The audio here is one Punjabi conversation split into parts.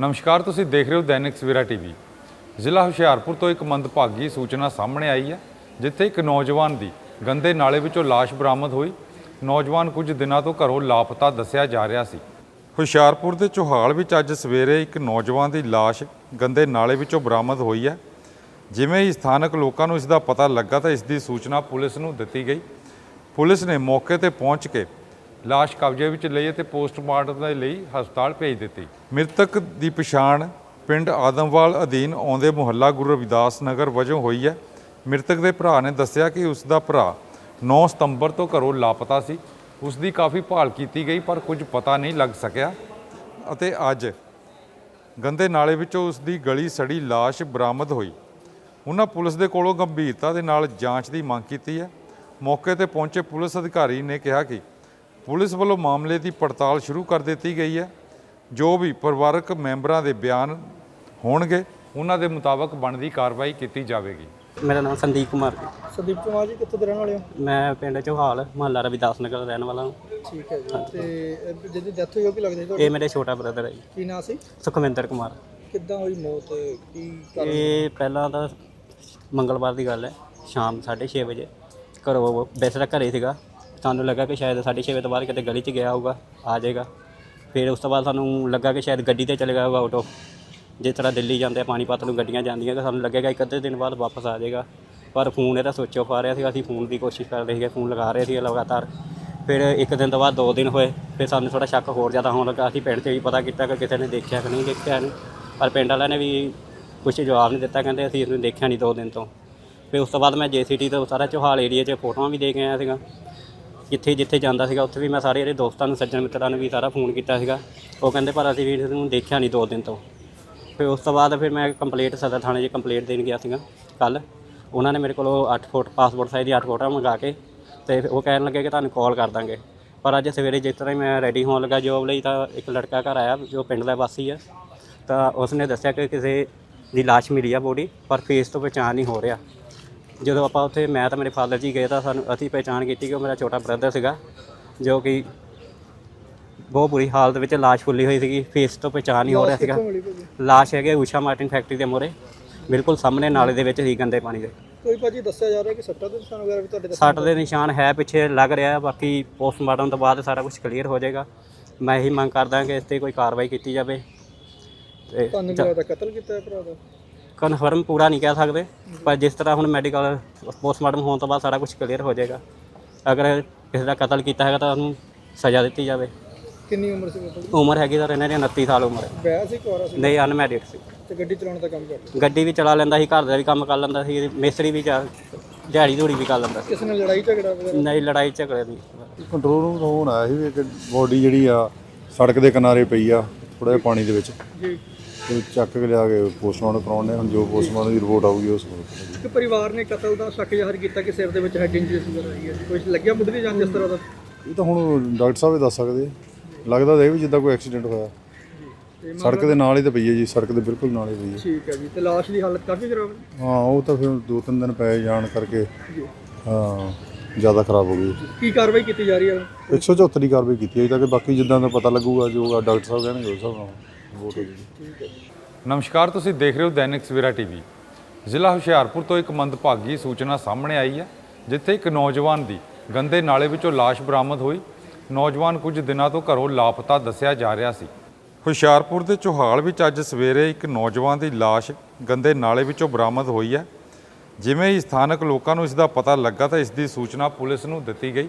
ਨਮਸਕਾਰ, ਤੁਸੀਂ ਦੇਖ ਰਹੇ ਹੋ ਦੈਨਿਕ ਸਵੇਰਾ ਟੀਵੀ। ਜ਼ਿਲ੍ਹਾ ਹੁਸ਼ਿਆਰਪੁਰ ਤੋਂ ਇੱਕ ਮੰਦਭਾਗੀ ਸੂਚਨਾ ਸਾਹਮਣੇ ਆਈ ਹੈ, ਜਿੱਥੇ ਇੱਕ ਨੌਜਵਾਨ ਦੀ ਗੰਦੇ ਨਾਲੇ ਵਿੱਚੋਂ ਲਾਸ਼ ਬਰਾਮਦ ਹੋਈ। ਨੌਜਵਾਨ ਕੁਝ ਦਿਨਾਂ ਤੋਂ ਘਰੋਂ ਲਾਪਤਾ ਦੱਸਿਆ ਜਾ ਰਿਹਾ ਸੀ। ਹੁਸ਼ਿਆਰਪੁਰ ਦੇ ਚੋਹਾਲ ਵਿੱਚ ਅੱਜ ਸਵੇਰੇ ਇੱਕ ਨੌਜਵਾਨ ਦੀ ਲਾਸ਼ ਗੰਦੇ ਨਾਲੇ ਵਿੱਚੋਂ ਬਰਾਮਦ ਹੋਈ ਹੈ। ਜਿਵੇਂ ਹੀ ਸਥਾਨਕ ਲੋਕਾਂ ਨੂੰ ਇਸ ਦਾ ਪਤਾ ਲੱਗਾ ਤਾਂ ਇਸ ਦੀ ਸੂਚਨਾ ਪੁਲਿਸ ਨੂੰ ਦਿੱਤੀ ਗਈ। ਪੁਲਿਸ ਨੇ ਮੌਕੇ ਤੇ ਪਹੁੰਚ ਕੇ ਲਾਸ਼ ਕਬਜ਼ੇ ਵਿੱਚ ਲਈ ਅਤੇ ਪੋਸਟਮਾਰਟਮ ਦੇ ਲਈ ਹਸਪਤਾਲ ਭੇਜ ਦਿੱਤੀ। ਮ੍ਰਿਤਕ ਦੀ ਪਛਾਣ ਪਿੰਡ ਆਦਮਵਾਲ ਅਧੀਨ ਆਉਂਦੇ ਮੁਹੱਲਾ ਗੁਰੂ ਰਵਿਦਾਸ ਨਗਰ ਵਜੋਂ ਹੋਈ ਹੈ। ਮ੍ਰਿਤਕ ਦੇ ਭਰਾ ਨੇ ਦੱਸਿਆ ਕਿ ਉਸ ਦਾ ਭਰਾ 9 ਸਤੰਬਰ ਤੋਂ ਘਰੋਂ ਲਾਪਤਾ ਸੀ। ਉਸ ਦੀ ਕਾਫੀ ਭਾਲ ਕੀਤੀ ਗਈ, ਪਰ ਕੁਝ ਪਤਾ ਨਹੀਂ ਲੱਗ ਸਕਿਆ ਅਤੇ ਅੱਜ ਗੰਦੇ ਨਾਲੇ ਵਿੱਚੋਂ ਉਸ ਦੀ ਗਲੀ ਸੜੀ ਲਾਸ਼ ਬਰਾਮਦ ਹੋਈ। ਉਹਨਾਂ ਪੁਲਿਸ ਦੇ ਕੋਲੋਂ ਗੰਭੀਰਤਾ ਦੇ ਨਾਲ ਜਾਂਚ ਦੀ ਮੰਗ ਕੀਤੀ ਹੈ। ਮੌਕੇ ਤੇ ਪਹੁੰਚੇ ਪੁਲਿਸ ਅਧਿਕਾਰੀ ਨੇ ਕਿਹਾ ਕਿ ਪੁਲਿਸ ਵੱਲੋਂ ਮਾਮਲੇ ਦੀ ਪੜਤਾਲ ਸ਼ੁਰੂ ਕਰ ਦਿੱਤੀ ਗਈ ਹੈ। ਜੋ ਵੀ ਪਰਿਵਾਰਕ ਮੈਂਬਰਾਂ ਦੇ ਬਿਆਨ ਹੋਣਗੇ ਉਹਨਾਂ ਦੇ ਮੁਤਾਬਕ ਬਣਦੀ ਕਾਰਵਾਈ ਕੀਤੀ ਜਾਵੇਗੀ। ਮੇਰਾ ਨਾਮ ਸੰਦੀਪ ਕੁਮਾਰ ਜੀ। ਸੰਦੀਪ ਕੁਮਾਰ ਜੀ ਕਿੱਥੋਂ ਦੇ ਰਹਿਣ ਵਾਲੇ ਹੋ? ਮੈਂ ਪਿੰਡ ਚੋਹਾਲ ਮਹੱਲਾ ਰਵਿਦਾਸ ਨਗਰ ਦਾ ਰਹਿਣ ਵਾਲਾ ਹਾਂ। ਠੀਕ ਹੈ ਜੀ। ਤੇ ਇਹ ਜਿਹਦੀ ਡੈਥ ਹੋਈ ਉਹ ਕੀ ਲੱਗਦਾ ਜੀ ਇਹ ਮੇਰੇ ਛੋਟਾ ਬ੍ਰਦਰ ਹੈ ਜੀ। ਕੀ ਨਾਂ ਸੀ? ਸੁਖਵਿੰਦਰ ਕੁਮਾਰ। ਕਿੱਦਾਂ ਹੋਈ ਮੌਤ? ਕੀ ਕਾਰਨ? ਇਹ ਪਹਿਲਾਂ ਤਾਂ ਮੰਗਲਵਾਰ ਦੀ ਗੱਲ ਹੈ ਸ਼ਾਮ 6:30 ਵਜੇ। ਘਰੋਂ ਵੈਸੇ ਤਾਂ ਘਰੇ ਸੀਗਾ। ਸਾਨੂੰ ਲੱਗਾ ਕਿ ਸ਼ਾਇਦ 6:30 ਵਜੇ ਤੋਂ ਬਾਅਦ ਕਿਤੇ ਗਲੀ 'ਚ ਗਿਆ ਹੋਊਗਾ, ਆ ਜਾਏਗਾ। ਫਿਰ ਉਸ ਤੋਂ ਬਾਅਦ ਸਾਨੂੰ ਲੱਗਾ ਕਿ ਸ਼ਾਇਦ ਗੱਡੀ ਤੇ ਚਲੇ ਗਿਆ ਹੋਊਗਾ ਆਟੋ। ਜਿਸ ਤਰ੍ਹਾਂ ਦਿੱਲੀ ਜਾਂਦੇ ਆ ਪਾਣੀਪਤ ਨੂੰ ਗੱਡੀਆਂ ਜਾਂਦੀਆਂ ਕਿ ਸਾਨੂੰ ਲੱਗੇਗਾ ਇੱਕ ਅੱਧੇ ਦਿਨ ਬਾਅਦ ਵਾਪਸ ਆ ਜਾਏਗਾ। ਪਰ ਫੋਨ ਇਹਦਾ ਸੁੱਚ ਆਫ ਆ ਰਿਹਾ ਸੀ ਅਸੀਂ ਫੋਨ ਦੀ ਕੋਸ਼ਿਸ਼ ਕਰ ਰਹੇ ਸੀਗੇ, ਫੋਨ ਲਗਾ ਰਹੇ ਸੀ ਲਗਾਤਾਰ। ਫਿਰ ਇੱਕ ਦਿਨ ਤੋਂ ਬਾਅਦ ਦੋ ਦਿਨ ਹੋਏ, ਫਿਰ ਸਾਨੂੰ ਥੋੜਾ ਸ਼ੱਕ ਹੋਰ ਜ਼ਿਆਦਾ ਹੋਣ ਲੱਗਾ। ਅਸੀਂ ਪਿੰਡ 'ਚ ਵੀ ਪਤਾ ਕੀਤਾ ਕਿ ਕਿਸੇ ਨੇ ਦੇਖਿਆ ਕਿ ਨਹੀਂ ਦੇਖਿਆ ਨਹੀਂ ਪਰ ਪਿੰਡ ਵਾਲਿਆਂ ਨੇ ਵੀ ਕੁਝ ਜਵਾਬ ਨਹੀਂ ਦਿੱਤਾ, ਕਹਿੰਦੇ ਅਸੀਂ ਇਸਨੂੰ ਦੇਖਿਆ ਨਹੀਂ ਦੋ ਦਿਨ ਤੋਂ। ਫਿਰ ਉਸ ਤੋਂ ਬਾਅਦ ਮੈਂ ਜੇਸੀਟੀ ਤੋਂ ਸਾਰਾ ਚੋਹਾਲ ਏਰੀਆ 'ਚ ਫੋਟੋਆਂ ਵੀ ਦੇ ਕੇ ਆਇਆ ਸੀਗਾ। ਜਿੱਥੇ ਜਿੱਥੇ ਜਾਂਦਾ ਸੀਗਾ, ਉੱਥੇ ਵੀ ਮੈਂ ਸਾਰੇ ਇਹਦੇ ਦੋਸਤਾਂ ਨੂੰ, ਸੱਜਣ ਮਿੱਤਰਾਂ ਨੂੰ ਵੀ ਸਾਰਾ ਫੋਨ ਕੀਤਾ ਸੀਗਾ। ਉਹ ਕਹਿੰਦੇ, ਪਰ ਅਸੀਂ ਵੀ ਇਹਨੂੰ ਦੇਖਿਆ ਨਹੀਂ ਦੋ ਦਿਨ ਤੋਂ। ਫਿਰ ਉਸ ਤੋਂ ਬਾਅਦ ਫਿਰ ਮੈਂ ਕੰਪਲੀਟ ਸਦਰ ਥਾਣੇ 'ਚ ਕੰਪਲੀਟ ਦੇਣ ਗਿਆ ਸੀਗਾ ਕੱਲ ਉਹਨਾਂ ਨੇ ਮੇਰੇ ਕੋਲੋਂ 8 ਫੁੱਟ, ਪਾਸਪੋਰਟ ਸਾਈਜ਼ ਦੀ 8 ਫੋਟੋਆਂ ਮੰਗਾ ਕੇ ਤੇ ਉਹ ਕਹਿਣ ਲੱਗੇ ਕਿ ਤੁਹਾਨੂੰ ਕਾਲ ਕਰ ਦਾਂਗੇ। ਪਰ ਅੱਜ ਸਵੇਰੇ ਜਿਸ ਤਰ੍ਹਾਂ ਹੀ ਮੈਂ ਰੈਡੀ ਹੋਣ ਲੱਗਾ ਜੋਬ ਲਈ ਤਾਂ ਇੱਕ ਲੜਕਾ ਘਰ ਆਇਆ, ਜੋ ਪਿੰਡ ਦਾ ਵਾਸੀ ਆ। ਤਾਂ ਉਸਨੇ ਦੱਸਿਆ ਕਿ ਕਿਸੇ ਦੀ ਲਾਸ਼ ਮਿਲੀ ਆ ਬੋਡੀ ਪਰ ਫੇਸ ਤੋਂ ਪਛਾਣ ਨਹੀਂ ਹੋ ਰਿਹਾ। ਜਦੋਂ ਆਪਾਂ ਉੱਥੇ ਮੈਂ ਤਾਂ ਮੇਰੇ ਫਾਦਰ ਜੀ ਗਏ ਤਾਂ ਸਾਨੂੰ ਅਸੀਂ ਪਹਿਚਾਣ ਕੀਤੀ ਕਿ ਉਹ ਮੇਰਾ ਛੋਟਾ ਬ੍ਰਦਰ ਸੀਗਾ ਜੋ ਕਿ ਬਹੁਤ ਬੁਰੀ ਹਾਲਤ ਵਿੱਚ ਲਾਸ਼ ਫੁੱਲੀ ਹੋਈ ਸੀਗੀ ਫੇਸ ਤੋਂ ਪਹਿਚਾਣ ਨਹੀਂ ਹੋ ਰਿਹਾ ਸੀਗਾ। ਲਾਸ਼ ਹੈਗੇ ਊਸ਼ਾ ਮਾਰਟਿਨ ਫੈਕਟਰੀ ਦੇ ਮੋਰੇ ਬਿਲਕੁਲ ਸਾਹਮਣੇ ਨਾਲੇ ਦੇ ਵਿੱਚ ਹੀ ਗੰਦੇ ਪਾਣੀ ਦੇ। ਕੋਈ ਭਾਜੀ ਦੱਸਿਆ ਜਾ ਰਿਹਾ ਕਿ ਸੱਟਾਂ ਦੇ ਨਿਸ਼ਾਨ ਵਗੈਰਾ ਵੀ ਤੁਹਾਡੇ ਦੱਸਣ ਸੱਟ ਦੇ ਨਿਸ਼ਾਨ ਹੈ ਪਿੱਛੇ ਲੱਗ ਰਿਹਾ ਬਾਕੀ ਪੋਸਟਮਾਰਟਮ ਤੋਂ ਬਾਅਦ ਸਾਰਾ ਕੁਝ ਕਲੀਅਰ ਹੋ ਜਾਏਗਾ। ਮੈਂ ਇਹੀ ਮੰਗ ਕਰਦਾ ਕਿ ਇਸ ਤੇ ਕੋਈ ਕਾਰਵਾਈ ਕੀਤੀ ਜਾਵੇ। ਤੇ ਤੁਹਾਨੂੰ ਲੱਗਦਾ ਕਤਲ ਕੀਤਾ ਹੈ ਭਰਾ ਦਾ? ਕਨਫਰਮ ਪੂਰਾ ਨਹੀਂ ਕਹਿ ਸਕਦੇ ਪਰ ਜਿਸ ਤਰ੍ਹਾਂ ਹੁਣ ਮੈਡੀਕਲ ਪੋਸਟਮਾਰਟਮ ਹੋਣ ਤੋਂ ਬਾਅਦ ਸਾਰਾ ਕੁਝ ਕਲੀਅਰ ਹੋ ਜਾਏਗਾ। ਅਗਰ ਕਿਸੇ ਦਾ ਕਤਲ ਕੀਤਾ ਹੈਗਾ ਤਾਂ ਉਹਨੂੰ ਸਜ਼ਾ ਦਿੱਤੀ ਜਾਵੇ। ਕਿੰਨੀ ਉਮਰ ਸੀ ਭਾਜੀ ਉਮਰ ਹੈਗੀ ਤਾਂ ਇਹਨਾਂ ਦੀ 29 ਸਾਲ ਉਮਰ। ਹੈ ਵਿਆਹ ਸੀ ਨਹੀਂ ਅਨਮੈਰਿਡ ਸੀ। ਤੇ ਗੱਡੀ ਚਲਾਉਣ ਦਾ ਕੰਮ ਕਰਦਾ ਗੱਡੀ ਵੀ ਚਲਾ ਲੈਂਦਾ ਸੀ ਘਰ ਦਾ ਵੀ ਕੰਮ ਕਰ ਲੈਂਦਾ ਸੀ ਮਿਸਤਰੀ ਵੀ ਜਾ- ਦਿਹਾੜੀ ਧੂੜੀ ਵੀ ਕਰ ਲੈਂਦਾ ਸੀ। ਕਿਸੇ ਨਾਲ ਲੜਾਈ ਝਗੜਾ ਵਗੈਰਾ? ਨਹੀਂ ਲੜਾਈ ਝਗੜੇ ਨਹੀਂ ਕੰਟਰੋਲ ਰੂਮ ਤੋਂ ਫੋਨ ਆਇਆ ਸੀ ਵੀ ਇੱਕ ਬੋਡੀ ਜਿਹੜੀ ਆ ਸੜਕ ਦੇ ਕਿਨਾਰੇ ਪਈ ਆ ਥੋੜਾ ਜਿਹਾ ਪਾਣੀ ਦੇ ਵਿੱਚ। ਜੀ। ਤੇ ਚੱਕ ਕੇ ਲਿਆ ਕੇ ਪੋਸਟਮਾਰਟਮ ਕਰਾਉਣੇ ਹੁਣ ਜੋ ਪੋਸਟਮਾਰਟਮ ਦੀ ਰਿਪੋਰਟ ਆਊਗੀ ਉਸ ਨੂੰ ਕਿ ਪਰਿਵਾਰ ਨੇ ਕਤਲ ਦਾ ਸ਼ੱਕ ਜ਼ਾਹਰ ਕੀਤਾ ਕਿ ਸਿਰ ਦੇ ਵਿੱਚ ਹੈਡ ਇੰਜਰੀਸ ਵਗੈਰਾ ਆਈ ਹੈ। ਕੋਈ ਲੱਗਿਆ ਮੁੱਢਲੀ ਜਾਂਚ ਇਸ ਤਰ੍ਹਾਂ ਦਾ? ਇਹ ਤਾਂ ਹੁਣ ਡਾਕਟਰ ਸਾਹਿਬ ਹੀ ਦੱਸ ਸਕਦੇ ਆ। ਲੱਗਦਾ ਤਾਂ ਇਹ ਵੀ ਜਿੱਦਾਂ ਕੋਈ ਐਕਸੀਡੈਂਟ ਹੋਇਆ। ਤੇ ਸੜਕ ਦੇ ਨਾਲ ਹੀ ਤਾਂ ਪਈ ਹੈ ਜੀ ਸੜਕ ਦੇ ਬਿਲਕੁਲ ਨਾਲ ਹੀ ਪਈ ਹੈ। ਠੀਕ ਹੈ ਜੀ ਤੇ ਲਾਸ਼ ਦੀ ਹਾਲਤ ਕਾਫੀ ਖਰਾਬ ਹੈ। ਹਾਂ ਉਹ ਤਾਂ ਫਿਰ ਦੋ ਤਿੰਨ ਦਿਨ ਪਏ ਜਾਣ ਕਰਕੇ ਜੀ। ਹਾਂ ਜ਼ਿਆਦਾ ਖਰਾਬ ਹੋ ਗਈ। ਕੀ ਕਾਰਵਾਈ ਕੀਤੀ ਜਾ ਰਹੀ ਹੈ? 174 ਦੀ ਕਾਰਵਾਈ ਕੀਤੀ ਹੈ ਤਾਂ ਕਿ ਬਾਕੀ ਜਿੱਦਾਂ ਦਾ ਪਤਾ ਲੱਗੂਗਾ ਜੋ ਡਾਕਟਰ ਸਾਹਿਬ ਕਹਿਣਗੇ ਉਸ ਹਿਸਾਬ ਨਾਲ। ਵੋਟ ਹੋ ਜੂਗੀ ਨਮਸਕਾਰ ਤੁਸੀਂ ਦੇਖ ਰਹੇ ਹੋ ਦੈਨਿਕ ਸਵੇਰਾ ਟੀਵੀ। ਜ਼ਿਲ੍ਹਾ ਹੁਸ਼ਿਆਰਪੁਰ ਤੋਂ ਇੱਕ ਮੰਦਭਾਗੀ ਸੂਚਨਾ ਸਾਹਮਣੇ ਆਈ ਹੈ ਜਿੱਥੇ ਇੱਕ ਨੌਜਵਾਨ ਦੀ ਗੰਦੇ ਨਾਲੇ ਵਿੱਚੋਂ ਲਾਸ਼ ਬਰਾਮਦ ਹੋਈ। ਨੌਜਵਾਨ ਕੁਝ ਦਿਨਾਂ ਤੋਂ ਘਰੋਂ ਲਾਪਤਾ ਦੱਸਿਆ ਜਾ ਰਿਹਾ ਸੀ। ਹੁਸ਼ਿਆਰਪੁਰ ਦੇ ਚੋਹਾਲ ਵਿੱਚ ਅੱਜ ਸਵੇਰੇ ਇੱਕ ਨੌਜਵਾਨ ਦੀ ਲਾਸ਼ ਗੰਦੇ ਨਾਲੇ ਵਿੱਚੋਂ ਬਰਾਮਦ ਹੋਈ ਹੈ। ਜਿਵੇਂ ਹੀ ਸਥਾਨਕ ਲੋਕਾਂ ਨੂੰ ਇਸ ਦਾ ਪਤਾ ਲੱਗਾ ਤਾਂ ਇਸ ਦੀ ਸੂਚਨਾ ਪੁਲਿਸ ਨੂੰ ਦਿੱਤੀ ਗਈ।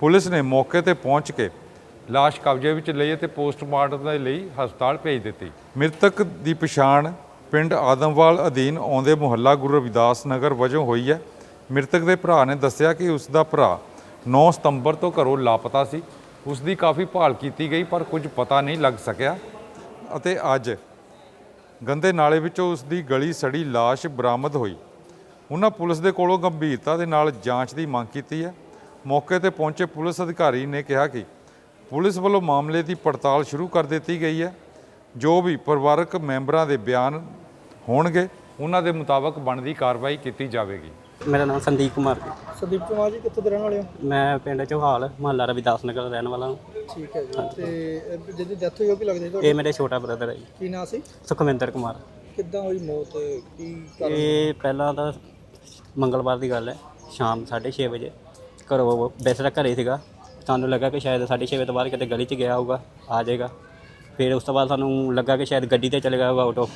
ਪੁਲਿਸ ਨੇ ਮੌਕੇ ਤੇ ਪਹੁੰਚ ਕੇ ਲਾਸ਼ ਕਬਜ਼ੇ ਵਿੱਚ ਲਈ ਅਤੇ ਪੋਸਟਮਾਰਟਮ ਦੇ ਲਈ ਹਸਪਤਾਲ ਭੇਜ ਦਿੱਤੀ। ਮ੍ਰਿਤਕ ਦੀ ਪਛਾਣ ਪਿੰਡ ਆਦਮਵਾਲ ਅਧੀਨ ਆਉਂਦੇ ਮੁਹੱਲਾ ਗੁਰੂ ਰਵਿਦਾਸ ਨਗਰ ਵਜੋਂ ਹੋਈ ਹੈ। ਮ੍ਰਿਤਕ ਦੇ ਭਰਾ ਨੇ ਦੱਸਿਆ ਕਿ ਉਸ ਦਾ ਭਰਾ 9 ਸਤੰਬਰ ਤੋਂ ਘਰੋਂ ਲਾਪਤਾ ਸੀ। ਉਸ ਦੀ ਕਾਫੀ ਭਾਲ ਕੀਤੀ ਗਈ, ਪਰ ਕੁਝ ਪਤਾ ਨਹੀਂ ਲੱਗ ਸਕਿਆ ਅਤੇ ਅੱਜ ਗੰਦੇ ਨਾਲੇ ਵਿੱਚੋਂ ਉਸ ਦੀ ਗਲੀ ਸੜੀ ਲਾਸ਼ ਬਰਾਮਦ ਹੋਈ। ਉਹਨਾਂ ਪੁਲਿਸ ਦੇ ਕੋਲੋਂ ਗੰਭੀਰਤਾ ਦੇ ਨਾਲ ਜਾਂਚ ਦੀ ਮੰਗ ਕੀਤੀ ਹੈ। ਮੌਕੇ ਤੇ ਪਹੁੰਚੇ ਪੁਲਿਸ ਅਧਿਕਾਰੀ ਨੇ ਕਿਹਾ ਕਿ ਪੁਲਿਸ ਵੱਲੋਂ ਮਾਮਲੇ ਦੀ ਪੜਤਾਲ ਸ਼ੁਰੂ ਕਰ ਦਿੱਤੀ ਗਈ ਹੈ। ਜੋ ਵੀ ਪਰਿਵਾਰਕ ਮੈਂਬਰਾਂ ਦੇ ਬਿਆਨ ਹੋਣਗੇ ਉਹਨਾਂ ਦੇ ਮੁਤਾਬਕ ਬਣਦੀ ਕਾਰਵਾਈ ਕੀਤੀ ਜਾਵੇਗੀ। ਮੇਰਾ ਨਾਮ ਸੰਦੀਪ ਕੁਮਾਰ ਜੀ। ਸੰਦੀਪ ਕੁਮਾਰ ਜੀ ਕਿੱਥੋਂ ਦੇ ਰਹਿਣ ਵਾਲੇ ਹੋ? ਮੈਂ ਪਿੰਡ ਚੋਹਾਲ ਮੁਹੱਲਾ ਰਵਿਦਾਸ ਨਗਰ ਦਾ ਰਹਿਣ ਵਾਲਾ ਹਾਂ। ਠੀਕ ਹੈ ਜੀ ਤੇ ਜਿਹਦੀ ਡੈਥ ਹੋਈ ਉਹ ਕੀ ਲੱਗਦਾ ਤੁਹਾਡਾ ਇਹ ਮੇਰੇ ਛੋਟਾ ਬ੍ਰਦਰ ਹੈ ਜੀ। ਕੀ ਨਾਂ ਸੀ? ਸੁਖਵਿੰਦਰ ਕੁਮਾਰ। ਕਿੱਦਾਂ ਹੋਈ ਮੌਤ? ਕੀ ਕਾਰਨ? ਇਹ ਪਹਿਲਾਂ ਤਾਂ ਮੰਗਲਵਾਰ ਦੀ ਗੱਲ ਹੈ ਸ਼ਾਮ 6:30 ਵਜੇ। ਘਰੋਂ ਵੈਸੇ ਤਾਂ ਘਰੇ ਸੀਗਾ। ਸਾਨੂੰ ਲੱਗਾ ਕਿ ਸ਼ਾਇਦ 6:30 ਵਜੇ ਤੋਂ ਬਾਅਦ ਕਿਤੇ ਗਲੀ 'ਚ ਗਿਆ ਹੋਊਗਾ, ਆ ਜਾਏਗਾ। ਫਿਰ ਉਸ ਤੋਂ ਬਾਅਦ ਸਾਨੂੰ ਲੱਗਾ ਕਿ ਸ਼ਾਇਦ ਗੱਡੀ ਤੇ ਚਲੇ ਗਿਆ ਹੋਊਗਾ ਆਟੋ।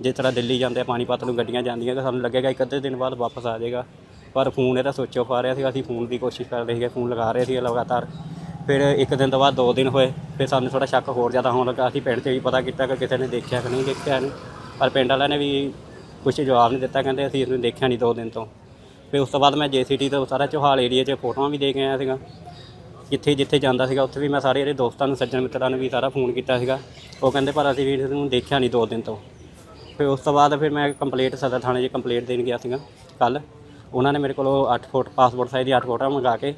ਜਿਸ ਤਰ੍ਹਾਂ ਦਿੱਲੀ ਜਾਂਦੇ ਆ ਪਾਣੀਪਤ ਨੂੰ ਗੱਡੀਆਂ ਜਾਂਦੀਆਂ ਤਾਂ ਸਾਨੂੰ ਲੱਗੇਗਾ ਇੱਕ ਅੱਧੇ ਦਿਨ ਬਾਅਦ ਵਾਪਸ ਆ ਜਾਏਗਾ। ਪਰ ਫੋਨ ਇਹਦਾ ਸੁੱਚ ਆਫ ਆ ਰਿਹਾ ਸੀ ਅਸੀਂ ਫੋਨ ਦੀ ਕੋਸ਼ਿਸ਼ ਕਰ ਰਹੇ ਸੀਗੇ, ਫੋਨ ਲਗਾ ਰਹੇ ਸੀ ਲਗਾਤਾਰ। ਫਿਰ ਇੱਕ ਦਿਨ ਤੋਂ ਬਾਅਦ ਦੋ ਦਿਨ ਹੋਏ, ਫਿਰ ਸਾਨੂੰ ਥੋੜਾ ਸ਼ੱਕ ਹੋਰ ਜ਼ਿਆਦਾ ਹੋਣ ਲੱਗਾ। ਅਸੀਂ ਪਿੰਡ 'ਚ ਵੀ ਪਤਾ ਕੀਤਾ ਕਿ ਕਿਸੇ ਨੇ ਦੇਖਿਆ ਕਿ ਨਹੀਂ ਦੇਖਿਆ ਨਹੀਂ ਪਰ ਪਿੰਡ ਵਾਲਿਆਂ ਨੇ ਵੀ ਕੁਝ ਜਵਾਬ ਨਹੀਂ ਦਿੱਤਾ, ਕਹਿੰਦੇ ਅਸੀਂ ਇਸਨੂੰ ਦੇਖਿਆ ਨਹੀਂ ਦੋ ਦਿਨ ਤੋਂ। ਫਿਰ ਉਸ ਤੋਂ ਬਾਅਦ ਮੈਂ ਜੇਸੀਟੀ ਤੋਂ ਸਾਰਾ ਚੋਹਾਲ ਏਰੀਆ 'ਚ ਫੋਟੋਆਂ ਵੀ ਦੇ ਕੇ ਆਇਆ ਸੀਗਾ। ਜਿੱਥੇ ਜਿੱਥੇ ਜਾਂਦਾ ਸੀਗਾ, ਉੱਥੇ ਵੀ ਮੈਂ ਸਾਰੇ ਇਹਦੇ ਦੋਸਤਾਂ ਨੂੰ, ਸੱਜਣ ਮਿੱਤਰਾਂ ਨੂੰ ਵੀ ਸਾਰਾ ਫੋਨ ਕੀਤਾ ਸੀਗਾ। ਉਹ ਕਹਿੰਦੇ, ਪਰ ਅਸੀਂ ਵੀ ਇਹਨੂੰ ਦੇਖਿਆ ਨਹੀਂ ਦੋ ਦਿਨ ਤੋਂ। ਫਿਰ ਉਸ ਤੋਂ ਬਾਅਦ ਫਿਰ ਮੈਂ ਕੰਪਲੀਟ ਸਦਰ ਥਾਣੇ 'ਚ ਕੰਪਲੀਟ ਦੇਣ ਗਿਆ ਸੀਗਾ ਕੱਲ ਉਹਨਾਂ ਨੇ ਮੇਰੇ ਕੋਲੋਂ 8 ਫੁੱਟ ਪਾਸਪੋਰਟ ਸਾਈਜ਼ ਦੀ 8 ਫੋਟੋਆਂ ਮੰਗਾ ਕੇ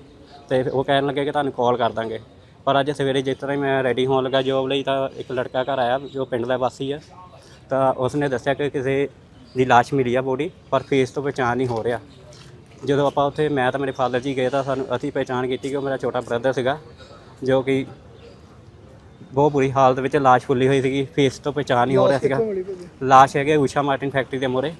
ਤੇ ਉਹ ਕਹਿਣ ਲੱਗੇ ਕਿ ਤੁਹਾਨੂੰ ਕਾਲ ਕਰ ਦਾਂਗੇ। ਪਰ ਅੱਜ ਸਵੇਰੇ ਜਿਸ ਤਰ੍ਹਾਂ ਹੀ ਮੈਂ ਰੈਡੀ ਹੋਣ ਲੱਗਾ ਜੋਬ ਲਈ, ਤਾਂ ਇੱਕ ਲੜਕਾ ਘਰ ਆਇਆ, ਜੋ ਪਿੰਡ ਦਾ ਵਾਸੀ ਆ। ਤਾਂ ਉਸਨੇ ਦੱਸਿਆ ਕਿ ਕਿਸੇ ਦੀ ਲਾਸ਼ ਮਿਲੀ ਆ ਬੋਡੀ, ਪਰ ਫੇਸ ਤੋਂ ਪਛਾਣ ਨਹੀਂ ਹੋ ਰਿਹਾ। ਜਦੋਂ ਆਪਾਂ ਉੱਥੇ ਮੈਂ ਤਾਂ ਮੇਰੇ ਫਾਦਰ ਜੀ ਗਏ ਤਾਂ ਸਾਨੂੰ ਅਸੀਂ ਪਹਿਚਾਣ ਕੀਤੀ ਕਿ ਉਹ ਮੇਰਾ ਛੋਟਾ ਬ੍ਰਦਰ ਸੀਗਾ ਜੋ ਕਿ ਬਹੁਤ ਬੁਰੀ ਹਾਲਤ ਵਿੱਚ ਲਾਸ਼ ਫੁੱਲੀ ਹੋਈ ਸੀਗੀ ਫੇਸ ਤੋਂ ਪਛਾਣ ਨਹੀਂ ਹੋ ਰਿਹਾ ਸੀਗਾ। ਲਾਸ਼ ਹੈਗੇ ਊਸ਼ਾ ਮਾਰਟਿਨ ਫੈਕਟਰੀ ਦੇ ਮੋਰੇ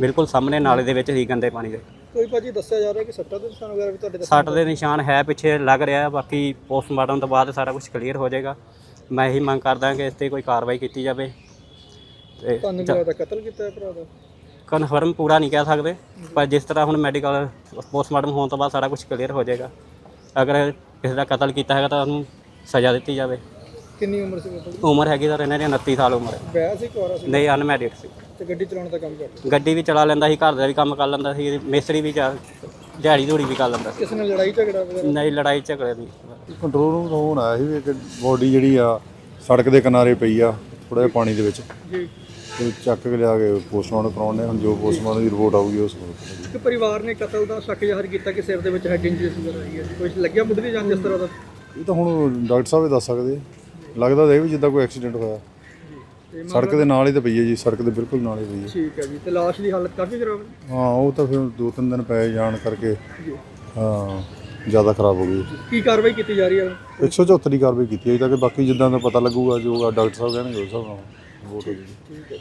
ਬਿਲਕੁਲ ਸਾਹਮਣੇ ਨਾਲੇ ਦੇ ਵਿੱਚ ਸੀ ਗੰਦੇ ਪਾਣੀ ਦੇ। ਕੋਈ ਭਾਜੀ ਦੱਸਿਆ ਜਾ ਰਿਹਾ ਕਿ ਸੱਟਾਂ ਦੇ ਨਿਸ਼ਾਨ ਵਗੈਰਾ ਵੀ ਤੁਹਾਡੇ ਦੱਸਣ ਸੱਟ ਦੇ ਨਿਸ਼ਾਨ ਹੈ ਪਿੱਛੇ ਲੱਗ ਰਿਹਾ ਬਾਕੀ ਪੋਸਟਮਾਰਟਮ ਤੋਂ ਬਾਅਦ ਸਾਰਾ ਕੁਝ ਕਲੀਅਰ ਹੋ ਜਾਏਗਾ। ਮੈਂ ਇਹੀ ਮੰਗ ਕਰਦਾ ਕਿ ਇਸ ਤੇ ਕੋਈ ਕਾਰਵਾਈ ਕੀਤੀ ਜਾਵੇ। ਤੇ ਤੁਹਾਨੂੰ ਲੱਗਦਾ ਕਤਲ ਕੀਤਾ ਹੈ ਭਰਾ ਦਾ? ਕਨਫਰਮ ਪੂਰਾ ਨਹੀਂ ਕਹਿ ਸਕਦੇ ਪਰ ਜਿਸ ਤਰ੍ਹਾਂ ਹੁਣ ਮੈਡੀਕਲ ਪੋਸਟਮਾਰਟਮ ਹੋਣ ਤੋਂ ਬਾਅਦ ਸਾਰਾ ਕੁਝ ਕਲੀਅਰ ਹੋ ਜਾਏਗਾ। ਅਗਰ ਕਿਸੇ ਦਾ ਕਤਲ ਕੀਤਾ ਹੈਗਾ ਤਾਂ ਉਹਨੂੰ ਸਜ਼ਾ ਦਿੱਤੀ ਜਾਵੇ। ਕਿੰਨੀ ਉਮਰ ਸੀ ਭਾਜੀ ਉਮਰ ਹੈਗੀ ਤਾਂ ਇਹਨਾਂ ਦੀ 29 ਸਾਲ ਉਮਰ। ਹੈ ਵਿਆਹ ਸੀ ਕੁਆਰਾ ਸੀ? ਨਹੀਂ ਅਨਮੈਰਿਡ ਸੀ। ਤੇ ਗੱਡੀ ਚਲਾਉਣ ਦਾ ਕੰਮ ਕਰਦਾ? ਗੱਡੀ ਵੀ ਚਲਾ ਲੈਂਦਾ ਸੀ ਘਰ ਦਾ ਵੀ ਕੰਮ ਕਰ ਲੈਂਦਾ ਸੀ ਮਿਸਤਰੀ ਵੀ ਜਾ- ਦਿਹਾੜੀ ਧੂੜੀ ਵੀ ਕਰ ਲੈਂਦਾ ਸੀ। ਕਿਸੇ ਨਾਲ ਲੜਾਈ ਝਗੜਾ ਵਗੈਰਾ? ਨਹੀਂ ਲੜਾਈ ਝਗੜੇ ਨਹੀਂ ਕੰਟਰੋਲ ਰੂਮ ਤੋਂ ਫੋਨ ਆਇਆ ਸੀ ਵੀ ਇੱਕ ਬੋਡੀ ਜਿਹੜੀ ਆ ਸੜਕ ਦੇ ਕਿਨਾਰੇ ਪਈ ਆ ਥੋੜਾ ਜਿਹਾ ਪਾਣੀ ਦੇ ਵਿੱਚ। ਜੀ। ਤੇ ਚੱਕ ਕੇ ਲਿਆ ਕੇ ਪੋਸਟਮਾਰਟਮ ਕਰਾਉਣੇ ਹੁਣ ਜੋ ਪੋਸਟਮਾਰਟਮ ਦੀ ਰਿਪੋਰਟ ਆਊਗੀ ਉਸ ਨੂੰ। ਕਿ ਪਰਿਵਾਰ ਨੇ ਕਤਲ ਦਾ ਸ਼ੱਕ ਜ਼ਾਹਰ ਕੀਤਾ ਕਿ ਸਿਰ ਦੇ ਵਿੱਚ ਹੈਡ ਇੰਜਰੀ ਵਗੈਰਾ ਆਈ ਹੈ। ਕੁਝ ਲੱਗਿਆ ਮੁੱਢਲੀ ਜਾਂਚ ਇਸ ਤਰ੍ਹਾਂ ਦਾ? ਇਹ ਤਾਂ ਹੁਣ ਡਾਕਟਰ ਸਾਹਿਬ ਹੀ ਦੱਸ ਸਕਦੇ। ਲੱਗਦਾ ਤਾਂ ਇਹ ਵੀ ਜਿੱਦਾਂ ਕੋਈ ਐਕਸੀਡੈਂਟ ਹੋਇਆ। ਤੇ ਸੜਕ ਦੇ ਨਾਲ ਹੀ ਤਾਂ ਪਈ ਹੈ ਜੀ ਸੜਕ ਦੇ ਬਿਲਕੁਲ ਨਾਲ ਹੀ ਪਈ ਹੈ। ਠੀਕ ਹੈ ਜੀ ਤੇ ਲਾਸ਼ ਦੀ ਹਾਲਤ ਕਾਫੀ ਖਰਾਬ ਹੈ? ਹਾਂ ਉਹ ਤਾਂ ਫਿਰ ਦੋ ਤਿੰਨ ਦਿਨ ਪਏ ਜਾਣ ਕਰਕੇ ਜੀ। ਹਾਂ ਜ਼ਿਆਦਾ ਖਰਾਬ ਹੋ ਗਈ। ਕੀ ਕਾਰਵਾਈ ਕੀਤੀ ਜਾ ਰਹੀ ਹੈ? 174 ਦੀ ਕਾਰਵਾਈ ਕੀਤੀ ਹੈ ਤਾਂ ਕਿ ਬਾਕੀ ਜਿੱਦਾਂ ਦਾ ਪਤਾ ਲੱਗੂਗਾ ਜੋ ਡਾਕਟਰ ਸਾਹਿਬ ਕਹਿਣਗੇ ਉਸ ਹਿਸਾਬ ਨਾਲ। ਵੋਟ ਹੋ ਜਾਊਗੀ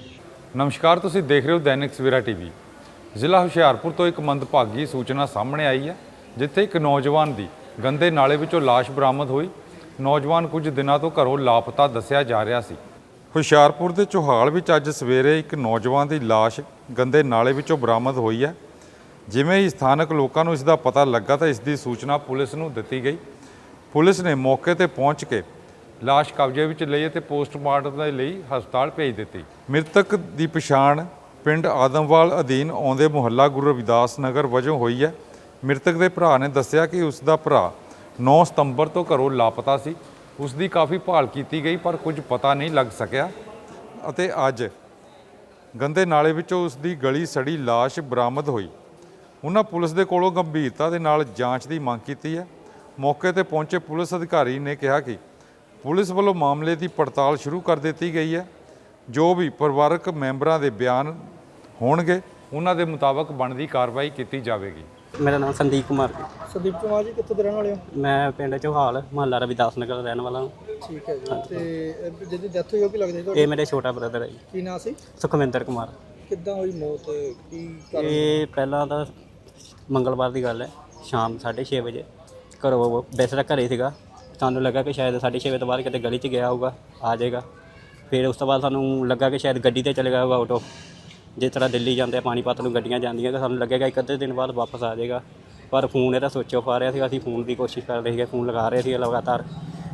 ਨਮਸਕਾਰ ਤੁਸੀਂ ਦੇਖ ਰਹੇ ਹੋ ਦੈਨਿਕ ਸਵੇਰਾ ਟੀਵੀ। ਜ਼ਿਲ੍ਹਾ ਹੁਸ਼ਿਆਰਪੁਰ ਤੋਂ ਇੱਕ ਮੰਦਭਾਗੀ ਸੂਚਨਾ ਸਾਹਮਣੇ ਆਈ ਹੈ ਜਿੱਥੇ ਇੱਕ ਨੌਜਵਾਨ ਦੀ ਗੰਦੇ ਨਾਲੇ ਵਿੱਚੋਂ ਲਾਸ਼ ਬਰਾਮਦ ਹੋਈ। ਨੌਜਵਾਨ ਕੁਝ ਦਿਨਾਂ ਤੋਂ ਘਰੋਂ ਲਾਪਤਾ ਦੱਸਿਆ ਜਾ ਰਿਹਾ ਸੀ। ਹੁਸ਼ਿਆਰਪੁਰ ਦੇ ਚੋਹਾਲ ਵਿੱਚ ਅੱਜ ਸਵੇਰੇ ਇੱਕ ਨੌਜਵਾਨ ਦੀ ਲਾਸ਼ ਗੰਦੇ ਨਾਲੇ ਵਿੱਚੋਂ ਬਰਾਮਦ ਹੋਈ ਹੈ। ਜਿਵੇਂ ਹੀ ਸਥਾਨਕ ਲੋਕਾਂ ਨੂੰ ਇਸ ਦਾ ਪਤਾ ਲੱਗਾ ਤਾਂ ਇਸ ਦੀ ਸੂਚਨਾ ਪੁਲਿਸ ਨੂੰ ਦਿੱਤੀ ਗਈ। ਪੁਲਿਸ ਨੇ ਮੌਕੇ ਤੇ ਪਹੁੰਚ ਕੇ ਲਾਸ਼ ਕਬਜ਼ੇ ਵਿੱਚ ਲਈ ਅਤੇ ਪੋਸਟਮਾਰਟਮ ਦੇ ਲਈ ਹਸਪਤਾਲ ਭੇਜ ਦਿੱਤੀ। ਮ੍ਰਿਤਕ ਦੀ ਪਛਾਣ ਪਿੰਡ ਆਦਮਵਾਲ ਅਧੀਨ ਆਉਂਦੇ ਮੁਹੱਲਾ ਗੁਰੂ ਰਵਿਦਾਸ ਨਗਰ ਵਜੋਂ ਹੋਈ ਹੈ। ਮ੍ਰਿਤਕ ਦੇ ਭਰਾ ਨੇ ਦੱਸਿਆ ਕਿ ਉਸ ਦਾ ਭਰਾ 9 ਸਤੰਬਰ ਤੋਂ ਘਰੋਂ ਲਾਪਤਾ ਸੀ। ਉਸ ਦੀ ਕਾਫੀ ਭਾਲ ਕੀਤੀ ਗਈ, ਪਰ ਕੁਝ ਪਤਾ ਨਹੀਂ ਲੱਗ ਸਕਿਆ ਅਤੇ ਅੱਜ ਗੰਦੇ ਨਾਲੇ ਵਿੱਚੋਂ ਉਸ ਦੀ ਗਲੀ ਸੜੀ ਲਾਸ਼ ਬਰਾਮਦ ਹੋਈ। ਉਹਨਾਂ ਪੁਲਿਸ ਦੇ ਕੋਲੋਂ ਗੰਭੀਰਤਾ ਦੇ ਨਾਲ ਜਾਂਚ ਦੀ ਮੰਗ ਕੀਤੀ ਹੈ। ਮੌਕੇ ਤੇ ਪਹੁੰਚੇ ਪੁਲਿਸ ਅਧਿਕਾਰੀ ਨੇ ਕਿਹਾ ਕਿ ਪੁਲਿਸ ਵੱਲੋਂ ਮਾਮਲੇ ਦੀ ਪੜਤਾਲ ਸ਼ੁਰੂ ਕਰ ਦਿੱਤੀ ਗਈ ਹੈ। ਜੋ ਵੀ ਪਰਿਵਾਰਕ ਮੈਂਬਰਾਂ ਦੇ ਬਿਆਨ ਹੋਣਗੇ ਉਹਨਾਂ ਦੇ ਮੁਤਾਬਕ ਬਣਦੀ ਕਾਰਵਾਈ ਕੀਤੀ ਜਾਵੇਗੀ। ਮੇਰਾ ਨਾਮ ਸੰਦੀਪ ਕੁਮਾਰ ਜੀ। ਸੰਦੀਪ ਕੁਮਾਰ ਜੀ ਕਿੱਥੋਂ ਦੇ ਰਹਿਣ ਵਾਲੇ ਹੋ? ਮੈਂ ਪਿੰਡ ਚੋਹਾਲ ਮੁਹੱਲਾ ਰਵਿਦਾਸ ਨਗਰ ਦਾ ਰਹਿਣ ਵਾਲਾ ਹਾਂ। ਠੀਕ ਹੈ ਜੀ ਤੇ ਜਿਹਦੀ ਡੈਥ ਹੋਈ ਉਹ ਕੀ ਲੱਗਦਾ ਜੀ ਇਹ ਮੇਰੇ ਛੋਟਾ ਬ੍ਰਦਰ ਹੈ ਜੀ। ਕੀ ਨਾਂ ਸੀ? ਸੁਖਵਿੰਦਰ ਕੁਮਾਰ। ਕਿੱਦਾਂ ਹੋਈ ਮੌਤ? ਕੀ ਕਾਰਨ? ਇਹ ਪਹਿਲਾਂ ਤਾਂ ਮੰਗਲਵਾਰ ਦੀ ਗੱਲ ਹੈ ਸ਼ਾਮ 6:30 ਵਜੇ। ਘਰੋਂ ਵੈਸੇ ਤਾਂ ਘਰੇ ਸੀਗਾ। ਸਾਨੂੰ ਲੱਗਾ ਕਿ ਸ਼ਾਇਦ 6:30 ਵਜੇ ਤੋਂ ਬਾਅਦ ਕਿਤੇ ਗਲੀ 'ਚ ਗਿਆ ਹੋਊਗਾ, ਆ ਜਾਏਗਾ। ਫਿਰ ਉਸ ਤੋਂ ਬਾਅਦ ਸਾਨੂੰ ਲੱਗਾ ਕਿ ਸ਼ਾਇਦ ਗੱਡੀ ਤੇ ਚਲੇ ਗਿਆ ਹੋਊਗਾ ਆਟੋ। ਜਿਸ ਤਰ੍ਹਾਂ ਦਿੱਲੀ ਜਾਂਦੇ ਆ, ਪਾਣੀਪਤ ਨੂੰ ਗੱਡੀਆਂ ਜਾਂਦੀਆਂ, ਤਾਂ ਸਾਨੂੰ ਲੱਗੇਗਾ ਇੱਕ ਅੱਧੇ ਦਿਨ ਬਾਅਦ ਵਾਪਸ ਆ ਜਾਏਗਾ। ਪਰ ਫੋਨ ਇਹਦਾ ਸੁੱਚ ਆਫ ਆ ਰਿਹਾ ਸੀ ਅਸੀਂ ਫੋਨ ਦੀ ਕੋਸ਼ਿਸ਼ ਕਰ ਰਹੇ ਸੀਗੇ, ਫੋਨ ਲਗਾ ਰਹੇ ਸੀ ਲਗਾਤਾਰ।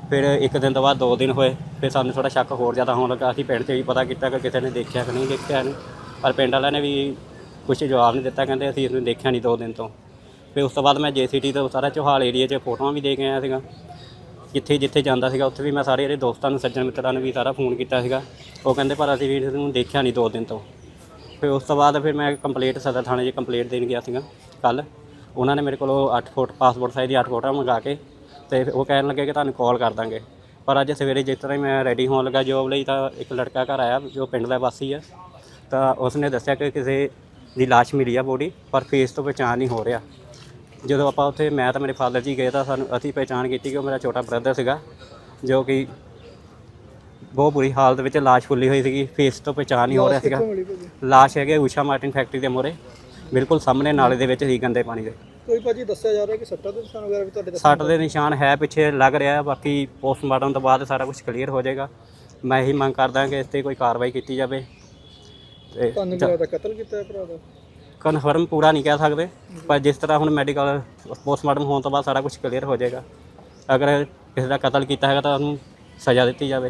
ਫਿਰ ਇੱਕ ਦਿਨ ਤੋਂ ਬਾਅਦ ਦੋ ਦਿਨ ਹੋਏ, ਫਿਰ ਸਾਨੂੰ ਥੋੜਾ ਸ਼ੱਕ ਹੋਰ ਜ਼ਿਆਦਾ ਹੋਣ ਲੱਗਾ। ਅਸੀਂ ਪਿੰਡ 'ਚ ਵੀ ਪਤਾ ਕੀਤਾ ਕਿ ਕਿਸੇ ਨੇ ਦੇਖਿਆ ਕਿ ਨਹੀਂ ਦੇਖਿਆ ਨਹੀਂ ਪਰ ਪਿੰਡ ਵਾਲਿਆਂ ਨੇ ਵੀ ਕੁਝ ਜਵਾਬ ਨਹੀਂ ਦਿੱਤਾ, ਕਹਿੰਦੇ ਅਸੀਂ ਇਸਨੂੰ ਦੇਖਿਆ ਨਹੀਂ ਦੋ ਦਿਨ ਤੋਂ। ਫਿਰ ਉਸ ਤੋਂ ਬਾਅਦ ਮੈਂ ਜੇਸੀਟੀ ਤੋਂ ਸਾਰਾ ਚੋਹਾਲ ਏਰੀਆ 'ਚ ਫੋਟੋਆਂ ਵੀ ਦੇ ਕੇ ਆਇਆ ਸੀਗਾ। ਜਿੱਥੇ ਜਿੱਥੇ ਜਾਂਦਾ ਸੀਗਾ, ਉੱਥੇ ਵੀ ਮੈਂ ਸਾਰੇ ਇਹਦੇ ਦੋਸਤਾਂ ਨੂੰ, ਸੱਜਣ ਮਿੱਤਰਾਂ ਨੂੰ ਵੀ ਸਾਰਾ ਫੋਨ ਕੀਤਾ ਸੀਗਾ। ਉਹ ਕਹਿੰਦੇ, ਪਰ ਅਸੀਂ ਵੀ ਇਹਨੂੰ ਦੇਖਿਆ ਨਹੀਂ ਦੋ ਦਿਨ ਤੋਂ। ਫਿਰ ਉਸ ਤੋਂ ਬਾਅਦ ਫਿਰ ਮੈਂ ਕੰਪਲੀਟ ਸਦਰ ਥਾਣੇ 'ਚ ਕੰਪਲੀਟ ਦੇਣ ਗਿਆ ਸੀਗਾ ਕੱਲ ਉਹਨਾਂ ਨੇ ਮੇਰੇ ਕੋਲੋਂ 8 ਫੁੱਟ ਪਾਸਪੋਰਟ ਸਾਈਜ਼ ਦੀ 8 ਫੋਟੋਆਂ ਮੰਗਾ ਕੇ ਤੇ ਉਹ ਕਹਿਣ ਲੱਗੇ ਕਿ ਤੁਹਾਨੂੰ ਕਾਲ ਕਰ ਦਾਂਗੇ। ਪਰ ਅੱਜ ਸਵੇਰੇ ਜਿਸ ਤਰ੍ਹਾਂ ਹੀ ਮੈਂ ਰੈਡੀ ਹੋਣ ਲੱਗਾ ਜੋਬ ਲਈ, ਤਾਂ ਇੱਕ ਲੜਕਾ ਘਰ ਆਇਆ ਜੋ ਪਿੰਡ ਦਾ ਵਾਸੀ ਆ। ਤਾਂ ਉਸਨੇ ਦੱਸਿਆ ਕਿ ਕਿਸੇ ਦੀ ਲਾਸ਼ ਮਿਲੀ ਆ ਬੋਡੀ, ਪਰ ਫੇਸ ਤੋਂ ਪਛਾਣ ਨਹੀਂ ਹੋ ਰਿਹਾ। ਜਦੋਂ ਆਪਾਂ ਉੱਥੇ ਮੈਂ ਤਾਂ ਮੇਰੇ ਫਾਦਰ ਜੀ ਗਏ ਤਾਂ ਸਾਨੂੰ ਅਸੀਂ ਪਹਿਚਾਣ ਕੀਤੀ ਕਿ ਉਹ ਮੇਰਾ ਛੋਟਾ ਬ੍ਰਦਰ ਸੀਗਾ ਜੋ ਕਿ ਬਹੁਤ ਬੁਰੀ ਹਾਲਤ ਵਿੱਚ ਲਾਸ਼ ਫੁੱਲੀ ਹੋਈ ਸੀਗੀ ਫੇਸ ਤੋਂ ਪਛਾਣ ਨਹੀਂ ਹੋ ਰਿਹਾ ਸੀਗਾ। ਲਾਸ਼ ਹੈਗੇ ਊਸ਼ਾ ਮਾਰਟਿਨ ਫੈਕਟਰੀ ਦੇ ਮੋਰੇ ਬਿਲਕੁਲ ਸਾਹਮਣੇ ਨਾਲੇ ਦੇ ਵਿੱਚ ਸੀ ਗੰਦੇ ਪਾਣੀ ਦੇ। ਕੋਈ ਭਾਜੀ ਦੱਸਿਆ ਜਾ ਰਿਹਾ ਕਿ ਸੱਟਾਂ ਦੇ ਨਿਸ਼ਾਨ ਵਗੈਰਾ ਵੀ ਤੁਹਾਡੇ ਦੱਸੇ ਸੱਟ ਦੇ ਨਿਸ਼ਾਨ ਹੈ ਪਿੱਛੇ ਲੱਗ ਰਿਹਾ ਹੈ, ਬਾਕੀ ਪੋਸਟਮਾਰਟਮ ਤੋਂ ਬਾਅਦ ਸਾਰਾ ਕੁਝ ਕਲੀਅਰ ਹੋ ਜਾਏਗਾ। ਮੈਂ ਇਹੀ ਮੰਗ ਕਰਦਾ ਕਿ ਇਸ ਤੇ ਕੋਈ ਕਾਰਵਾਈ ਕੀਤੀ ਜਾਵੇ। ਤੇ ਤੁਹਾਨੂੰ ਲੱਗਦਾ ਕਤਲ ਕੀਤਾ ਹੈ ਭਰਾ ਦਾ? ਕਨਫਰਮ ਪੂਰਾ ਨਹੀਂ ਕਹਿ ਸਕਦੇ ਪਰ ਜਿਸ ਤਰ੍ਹਾਂ ਹੁਣ ਮੈਡੀਕਲ ਪੋਸਟਮਾਰਟਮ ਹੋਣ ਤੋਂ ਬਾਅਦ ਸਾਰਾ ਕੁਝ ਕਲੀਅਰ ਹੋ ਜਾਏਗਾ। ਅਗਰ ਕਿਸੇ ਦਾ ਕਤਲ ਕੀਤਾ ਹੈਗਾ ਤਾਂ ਉਹਨੂੰ ਸਜ਼ਾ ਦਿੱਤੀ ਜਾਵੇ।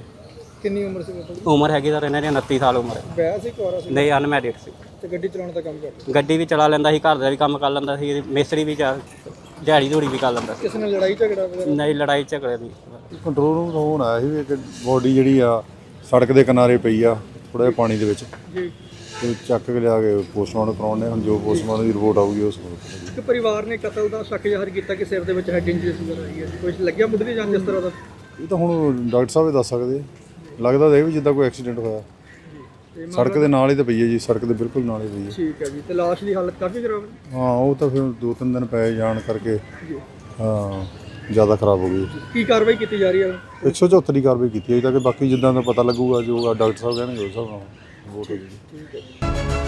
ਕਿੰਨੀ ਉਮਰ ਸੀ ਉਮਰ ਹੈਗੀ ਤਾਂ ਇਹਨਾਂ ਦੀ 29 ਸਾਲ ਉਮਰ। ਹੈ ਵਿਆਹ ਸੀ ਕੁਆਰਾ ਸੀ? ਨਹੀਂ ਅਨਮੈਰਿਡ ਸੀ। ਤੇ ਗੱਡੀ ਚਲਾਉਣ ਦਾ ਕੰਮ ਕਰਦਾ? ਗੱਡੀ ਵੀ ਚਲਾ ਲੈਂਦਾ ਸੀ ਘਰ ਦਾ ਵੀ ਕੰਮ ਕਰ ਲੈਂਦਾ ਸੀ ਮਿਸਤਰੀ ਵੀ ਜਾ ਦਿਹਾੜੀ ਧੂੜੀ ਵੀ ਕਰ ਲੈਂਦਾ ਸੀ। ਕਿਸੇ ਨਾਲ ਲੜਾਈ ਝਗੜਾ ਵਗੈਰਾ? ਨਹੀਂ ਲੜਾਈ ਝਗੜੇ ਨਹੀਂ ਕੰਟਰੋਲ ਰੂਮ ਤੋਂ ਫੋਨ ਆਇਆ ਸੀ ਵੀ ਇੱਕ ਬੋਡੀ ਜਿਹੜੀ ਆ ਸੜਕ ਦੇ ਕਿਨਾਰੇ ਪਈ ਆ ਥੋੜਾ ਜਿਹਾ ਪਾਣੀ ਦੇ ਵਿੱਚ। ਜੀ। ਤੇ ਚੱਕ ਕੇ ਲਿਆ ਕੇ ਪੋਸਟਮਾਰਟਮ ਕਰਾਉਣੇ ਹੁਣ ਜੋ ਪੋਸਟਮਾਰਟਮ ਦੀ ਰਿਪੋਰਟ ਆਊਗੀ ਉਸ ਨੂੰ। ਇੱਕ ਪਰਿਵਾਰ ਨੇ ਕਤਲ ਦਾ ਸ਼ੱਕ ਜ਼ਾਹਰ ਕੀਤਾ ਕਿ ਸਿਰ ਦੇ ਵਿੱਚ ਹੈਡ ਇੰਜਰੀਸ ਵਗੈਰਾ ਆਈ ਹੈ। ਕੁਝ ਲੱਗਿਆ ਮੁੱਢਲੀ ਜਾਂਚ ਇਸ ਤਰ੍ਹਾਂ ਦਾ? ਇਹ ਤਾਂ ਹੁਣ ਡਾਕਟਰ ਸਾਹਿਬ ਹੀ ਦੱਸ ਸਕਦੇ ਆ। ਲੱਗਦਾ ਤਾਂ ਇਹ ਵੀ ਜਿੱਦਾਂ ਕੋਈ ਐਕਸੀਡੈਂਟ ਹੋਇਆ। ਸੜਕ ਦੇ ਨਾਲ ਹੀ ਤਾਂ ਪਈ ਹੈ ਜੀ ਸੜਕ ਦੇ ਬਿਲਕੁਲ ਨਾਲ ਹੀ ਪਈ ਹੈ। ਠੀਕ ਹੈ ਜੀ ਤੇ ਲਾਸ਼ ਦੀ ਹਾਲਤ ਕਾਫੀ ਖਰਾਬ ਹੈ। ਹਾਂ ਉਹ ਤਾਂ ਫਿਰ ਦੋ ਤਿੰਨ ਦਿਨ ਪਏ ਜਾਣ ਕਰਕੇ ਹਾਂ ਜ਼ਿਆਦਾ ਖਰਾਬ ਹੋ ਗਈ। ਕੀ ਕਾਰਵਾਈ ਕੀਤੀ ਜਾ ਰਹੀ ਹੈ? 174 ਦੀ ਕਾਰਵਾਈ ਕੀਤੀ ਹੈ ਤਾਂ ਕਿ ਬਾਕੀ ਜਿੱਦਾਂ ਦਾ ਪਤਾ ਲੱਗੂਗਾ ਜੋ ਡਾਕਟਰ ਸਾਹਿਬ ਕਹਿਣਗੇ ਉਸ ਹਿਸਾਬ ਨਾਲ। ਵੋਟ ਹੋ ਠੀਕ ਹੈ।